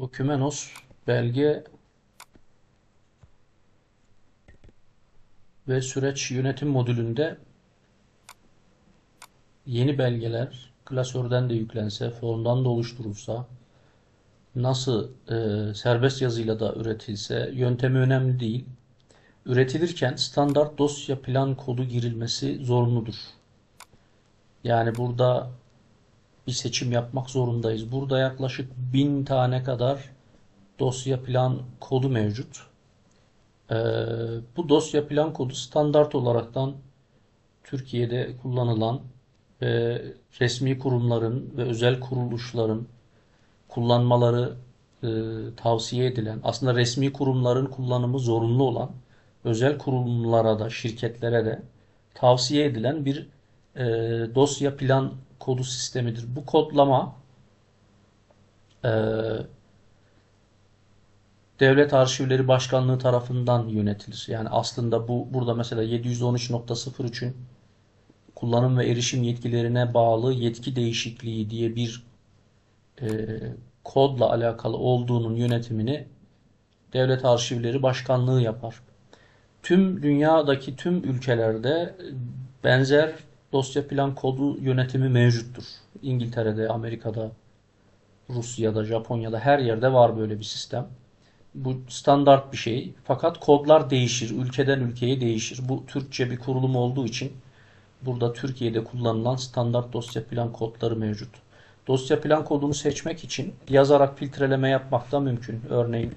Dokumenos belge ve süreç yönetim modülünde yeni belgeler klasörden de yüklense, formdan da oluşturulsa, nasıl e, serbest yazıyla da üretilse yöntemi önemli değil. Üretilirken standart dosya plan kodu girilmesi zorunludur. Yani burada bir seçim yapmak zorundayız. Burada yaklaşık bin tane kadar dosya plan kodu mevcut. Ee, bu dosya plan kodu standart olaraktan Türkiye'de kullanılan ve resmi kurumların ve özel kuruluşların kullanmaları e, tavsiye edilen, aslında resmi kurumların kullanımı zorunlu olan, özel kurumlara da, şirketlere de tavsiye edilen bir e, dosya plan kodu sistemidir. Bu kodlama e, Devlet Arşivleri Başkanlığı tarafından yönetilir. Yani aslında bu burada mesela 713.03'ün kullanım ve erişim yetkilerine bağlı yetki değişikliği diye bir e, kodla alakalı olduğunun yönetimini Devlet Arşivleri Başkanlığı yapar. Tüm dünyadaki tüm ülkelerde benzer dosya plan kodu yönetimi mevcuttur. İngiltere'de, Amerika'da, Rusya'da, Japonya'da her yerde var böyle bir sistem. Bu standart bir şey. Fakat kodlar değişir. Ülkeden ülkeye değişir. Bu Türkçe bir kurulum olduğu için burada Türkiye'de kullanılan standart dosya plan kodları mevcut. Dosya plan kodunu seçmek için yazarak filtreleme yapmak da mümkün. Örneğin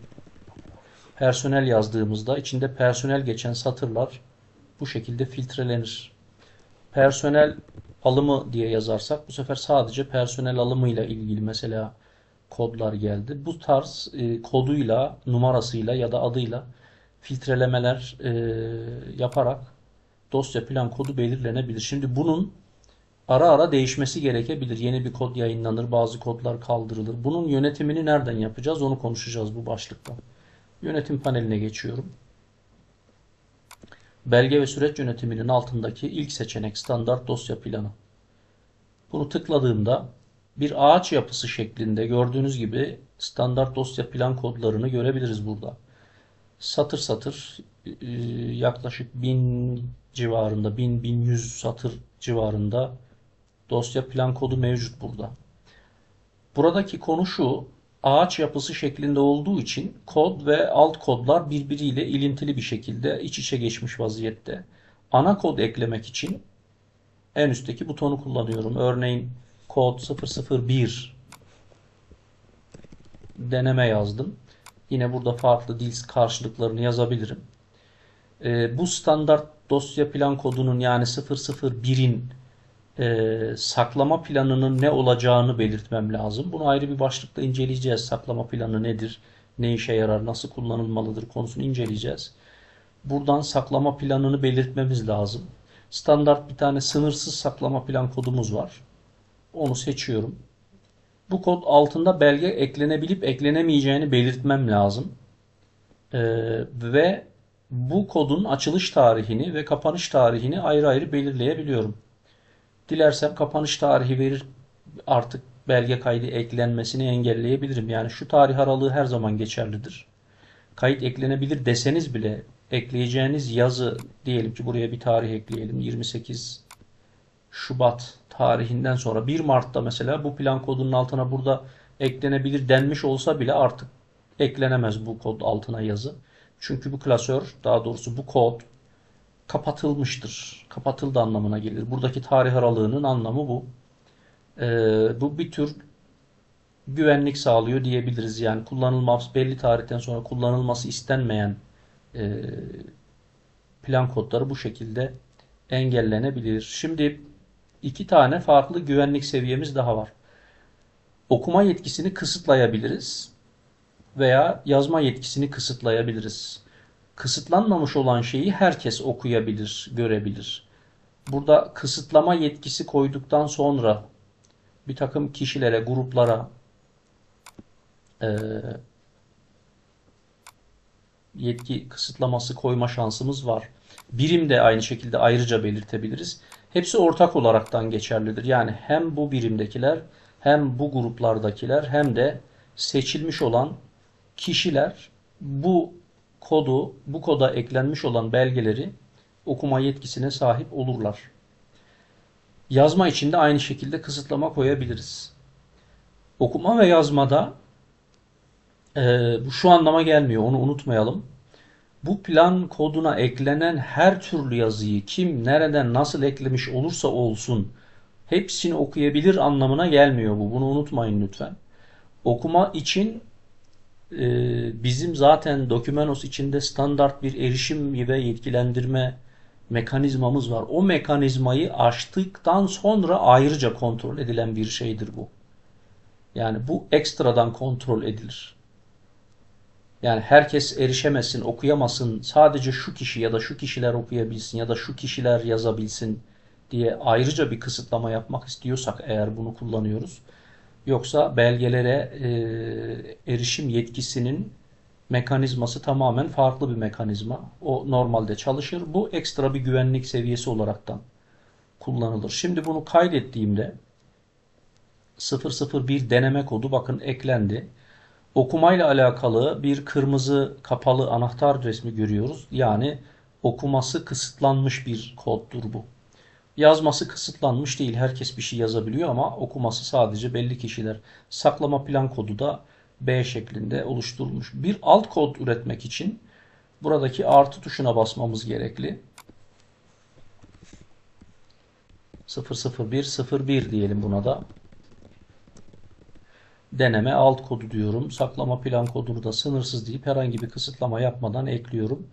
personel yazdığımızda içinde personel geçen satırlar bu şekilde filtrelenir. Personel alımı diye yazarsak bu sefer sadece personel alımıyla ilgili mesela kodlar geldi. Bu tarz e, koduyla, numarasıyla ya da adıyla filtrelemeler e, yaparak dosya plan kodu belirlenebilir. Şimdi bunun ara ara değişmesi gerekebilir. Yeni bir kod yayınlanır, bazı kodlar kaldırılır. Bunun yönetimini nereden yapacağız onu konuşacağız bu başlıkta. Yönetim paneline geçiyorum. Belge ve süreç yönetiminin altındaki ilk seçenek standart dosya planı. Bunu tıkladığımda bir ağaç yapısı şeklinde gördüğünüz gibi standart dosya plan kodlarını görebiliriz burada. Satır satır e, yaklaşık 1000 civarında 1000-1100 satır civarında dosya plan kodu mevcut burada. Buradaki konu şu ağaç yapısı şeklinde olduğu için kod ve alt kodlar birbiriyle ilintili bir şekilde iç içe geçmiş vaziyette. Ana kod eklemek için en üstteki butonu kullanıyorum. Örneğin kod 001 deneme yazdım. Yine burada farklı dil karşılıklarını yazabilirim. Ee, bu standart dosya plan kodunun yani 001'in e, saklama planının ne olacağını belirtmem lazım. Bunu ayrı bir başlıkta inceleyeceğiz. Saklama planı nedir, ne işe yarar, nasıl kullanılmalıdır konusunu inceleyeceğiz. Buradan saklama planını belirtmemiz lazım. Standart bir tane sınırsız saklama plan kodumuz var. Onu seçiyorum. Bu kod altında belge eklenebilip eklenemeyeceğini belirtmem lazım. Ee, ve bu kodun açılış tarihini ve kapanış tarihini ayrı ayrı belirleyebiliyorum. Dilersem kapanış tarihi verir artık belge kaydı eklenmesini engelleyebilirim. Yani şu tarih aralığı her zaman geçerlidir. Kayıt eklenebilir deseniz bile ekleyeceğiniz yazı diyelim ki buraya bir tarih ekleyelim. 28 Şubat tarihinden sonra 1 Mart'ta mesela bu plan kodunun altına burada eklenebilir denmiş olsa bile artık eklenemez bu kod altına yazı. Çünkü bu klasör daha doğrusu bu kod kapatılmıştır. Kapatıldı anlamına gelir. Buradaki tarih aralığının anlamı bu. Ee, bu bir tür güvenlik sağlıyor diyebiliriz. Yani kullanılması belli tarihten sonra kullanılması istenmeyen e, plan kodları bu şekilde engellenebilir. Şimdi iki tane farklı güvenlik seviyemiz daha var. Okuma yetkisini kısıtlayabiliriz veya yazma yetkisini kısıtlayabiliriz. Kısıtlanmamış olan şeyi herkes okuyabilir, görebilir. Burada kısıtlama yetkisi koyduktan sonra bir takım kişilere, gruplara e, yetki kısıtlaması koyma şansımız var. Birim de aynı şekilde ayrıca belirtebiliriz. Hepsi ortak olaraktan geçerlidir. Yani hem bu birimdekiler hem bu gruplardakiler hem de seçilmiş olan kişiler bu kodu, bu koda eklenmiş olan belgeleri okuma yetkisine sahip olurlar. Yazma için de aynı şekilde kısıtlama koyabiliriz. Okuma ve yazmada e, bu şu anlama gelmiyor, onu unutmayalım. Bu plan koduna eklenen her türlü yazıyı kim nereden nasıl eklemiş olursa olsun hepsini okuyabilir anlamına gelmiyor bu. Bunu unutmayın lütfen. Okuma için bizim zaten Documenos içinde standart bir erişim ve yetkilendirme mekanizmamız var. O mekanizmayı aştıktan sonra ayrıca kontrol edilen bir şeydir bu. Yani bu ekstradan kontrol edilir. Yani herkes erişemesin, okuyamasın, sadece şu kişi ya da şu kişiler okuyabilsin ya da şu kişiler yazabilsin diye ayrıca bir kısıtlama yapmak istiyorsak eğer bunu kullanıyoruz. Yoksa belgelere e, erişim yetkisinin mekanizması tamamen farklı bir mekanizma. O normalde çalışır. Bu ekstra bir güvenlik seviyesi olaraktan kullanılır. Şimdi bunu kaydettiğimde 001 deneme kodu bakın eklendi. Okumayla alakalı bir kırmızı kapalı anahtar resmi görüyoruz. Yani okuması kısıtlanmış bir koddur bu. Yazması kısıtlanmış değil. Herkes bir şey yazabiliyor ama okuması sadece belli kişiler. Saklama plan kodu da B şeklinde oluşturulmuş. Bir alt kod üretmek için buradaki artı tuşuna basmamız gerekli. 00101 diyelim buna da. Deneme alt kodu diyorum. Saklama plan kodunu da sınırsız deyip herhangi bir kısıtlama yapmadan ekliyorum.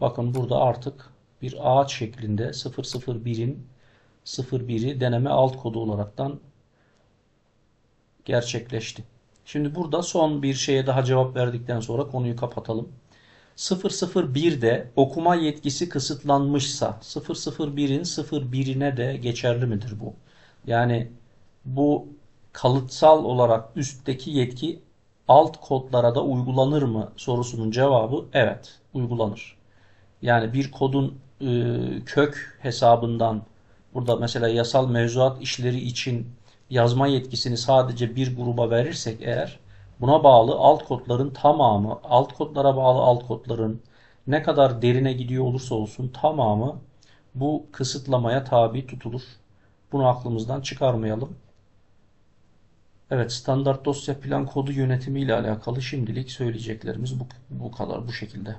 Bakın burada artık bir ağaç şeklinde 001'in 01'i deneme alt kodu olaraktan gerçekleşti. Şimdi burada son bir şeye daha cevap verdikten sonra konuyu kapatalım. 001'de okuma yetkisi kısıtlanmışsa 001'in 01'ine de geçerli midir bu? Yani bu kalıtsal olarak üstteki yetki alt kodlara da uygulanır mı sorusunun cevabı evet uygulanır. Yani bir kodun kök hesabından burada mesela yasal mevzuat işleri için yazma yetkisini sadece bir gruba verirsek eğer buna bağlı alt kodların tamamı, alt kodlara bağlı alt kodların ne kadar derine gidiyor olursa olsun tamamı bu kısıtlamaya tabi tutulur. Bunu aklımızdan çıkarmayalım. Evet, standart dosya plan kodu yönetimi ile alakalı şimdilik söyleyeceklerimiz bu, bu kadar bu şekilde.